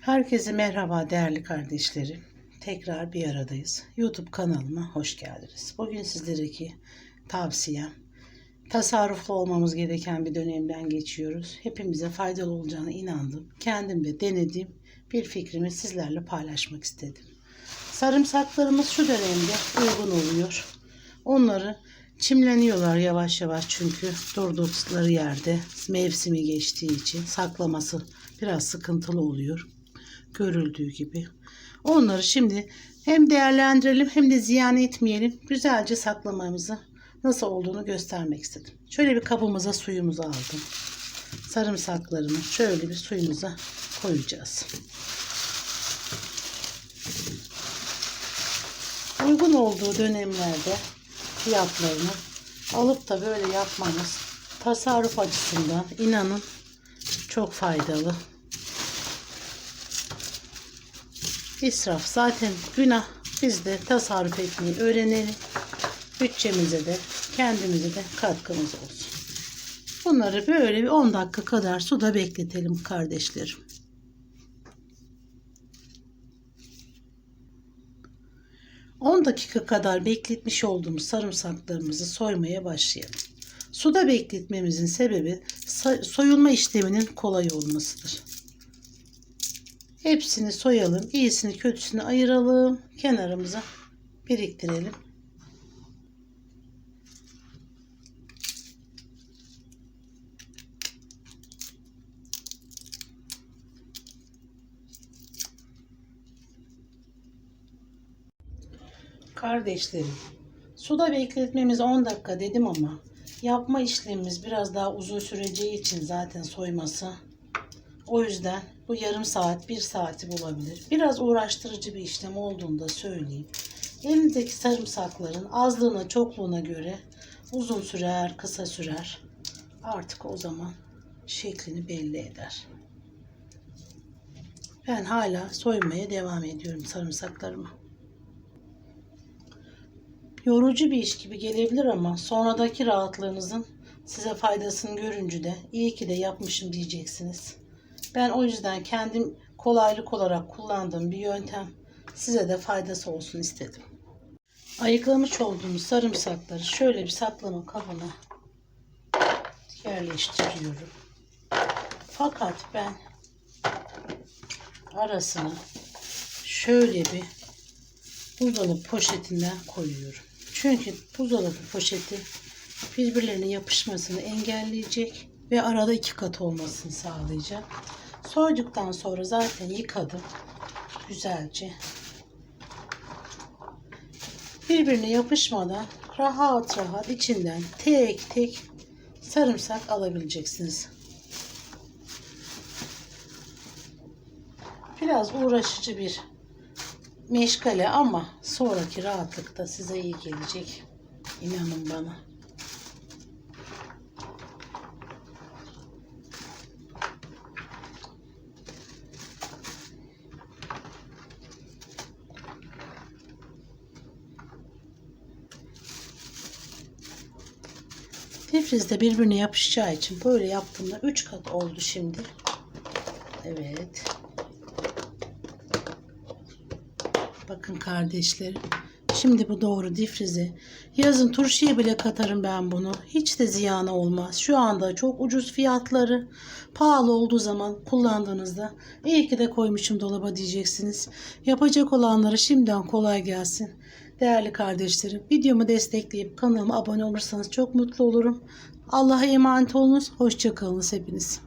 Herkese merhaba değerli kardeşlerim. Tekrar bir aradayız. YouTube kanalıma hoş geldiniz. Bugün sizlere tavsiyem tasarruflu olmamız gereken bir dönemden geçiyoruz. Hepimize faydalı olacağına inandım. Kendim de denediğim bir fikrimi sizlerle paylaşmak istedim. Sarımsaklarımız şu dönemde uygun oluyor. Onları çimleniyorlar yavaş yavaş çünkü durdukları yerde mevsimi geçtiği için saklaması biraz sıkıntılı oluyor. Görüldüğü gibi. Onları şimdi hem değerlendirelim hem de ziyan etmeyelim. Güzelce saklamamızı nasıl olduğunu göstermek istedim. Şöyle bir kabımıza suyumuzu aldım. Sarımsaklarımı şöyle bir suyumuza koyacağız. Uygun olduğu dönemlerde fiyatlarını alıp da böyle yapmanız tasarruf açısından inanın çok faydalı. İsraf zaten günah. Biz de tasarruf etmeyi öğrenelim. Bütçemize de kendimize de katkımız olsun. Bunları böyle bir 10 dakika kadar suda bekletelim kardeşlerim. ...10 dakika kadar bekletmiş olduğumuz sarımsaklarımızı soymaya başlayalım. Suda bekletmemizin sebebi soyulma işleminin kolay olmasıdır. Hepsini soyalım. iyisini kötüsünü ayıralım. Kenarımıza biriktirelim. Kardeşlerim, suda bekletmemiz 10 dakika dedim ama yapma işlemimiz biraz daha uzun süreceği için zaten soyması. O yüzden bu yarım saat, bir saati bulabilir. Biraz uğraştırıcı bir işlem olduğunu da söyleyeyim. Elinizdeki sarımsakların azlığına, çokluğuna göre uzun sürer, kısa sürer. Artık o zaman şeklini belli eder. Ben hala soymaya devam ediyorum sarımsaklarımı. Yorucu bir iş gibi gelebilir ama sonradaki rahatlığınızın size faydasını görünce de iyi ki de yapmışım diyeceksiniz. Ben o yüzden kendim kolaylık olarak kullandığım bir yöntem size de faydası olsun istedim. Ayıklamış olduğumuz sarımsakları şöyle bir saklama kabına yerleştiriyorum. Fakat ben arasına şöyle bir buzdolabı poşetinden koyuyorum. Çünkü buzdolabı poşeti birbirlerine yapışmasını engelleyecek ve arada iki kat olmasını sağlayacak. Soyduktan sonra zaten yıkadım güzelce. Birbirine yapışmadan rahat rahat içinden tek tek sarımsak alabileceksiniz. Biraz uğraşıcı bir meşgale ama sonraki rahatlıkta size iyi gelecek. İnanın bana. Difrizde birbirine yapışacağı için böyle yaptığımda 3 kat oldu şimdi. Evet. Bakın kardeşlerim. Şimdi bu doğru difrize. Yazın turşuya bile katarım ben bunu. Hiç de ziyanı olmaz. Şu anda çok ucuz fiyatları. Pahalı olduğu zaman kullandığınızda iyi ki de koymuşum dolaba diyeceksiniz. Yapacak olanlara şimdiden kolay gelsin. Değerli kardeşlerim videomu destekleyip kanalıma abone olursanız çok mutlu olurum. Allah'a emanet olunuz. Hoşçakalınız hepiniz.